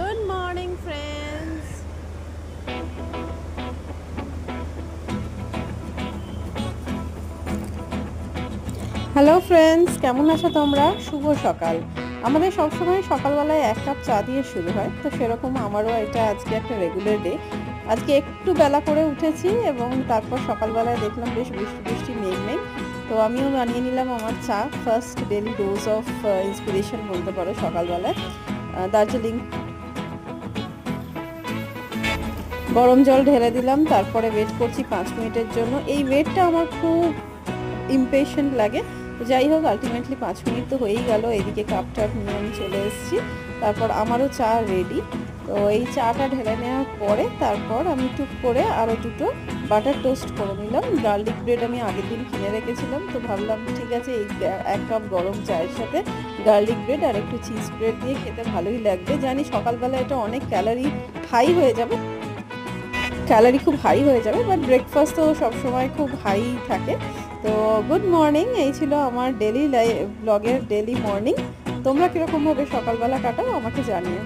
Good morning, friends. Hello friends কেমন আছো তোমরা? শুভ সকাল। আমাদের সবসময় সকালবেলায় এক কাপ চা দিয়ে শুরু হয়। তো সেরকম আমারও এটা আজকে একটা রেগুলার ডে আজকে একটু বেলা করে উঠেছি এবং তারপর সকালবেলায় দেখলাম বেশ বৃষ্টি বৃষ্টি মেঘ মেঘ। তো আমিও বানিয়ে নিলাম আমার চা। First daily dose of inspiration বলতে পারো সকালবেলায়। দার্জিলিং গরম জল ঢেলে দিলাম, তারপরে ওয়েট করছি পাঁচ মিনিটের জন্য। এই ওয়েটটা আমার খুব ইমপেশেন্ট লাগে। যাই হোক আলটিমেটলি পাঁচ মিনিট তো হয়েই গেল, এদিকে কাপ টাপ নিয়ে আমি চলে এসেছি। তারপর আমারও চা রেডি তো এই চাটা ঢেলে নেওয়ার পরে তারপর আমি টুক করে আরও দুটো বাটার টোস্ট করে নিলাম। গার্লিক ব্রেড আমি আগের দিন কিনে রেখেছিলাম, তো ভাবলাম ঠিক আছে, এই এক কাপ গরম চায়ের সাথে গার্লিক ব্রেড আর একটু চিজ ব্রেড দিয়ে খেতে ভালোই লাগবে। জানি সকালবেলা এটা অনেক ক্যালারি হাই হয়ে যাবে ক্যালারি খুব হাই হয়ে যাবে বাট ব্রেকফাস্ট তো সবসময় খুব হাই থাকে। তো গুড মর্নিং এই ছিল আমার ডেলি ব্লগের ডেলি মর্নিং তোমরা কীরকমভাবে সকালবেলা কাটাও আমাকে জানিও।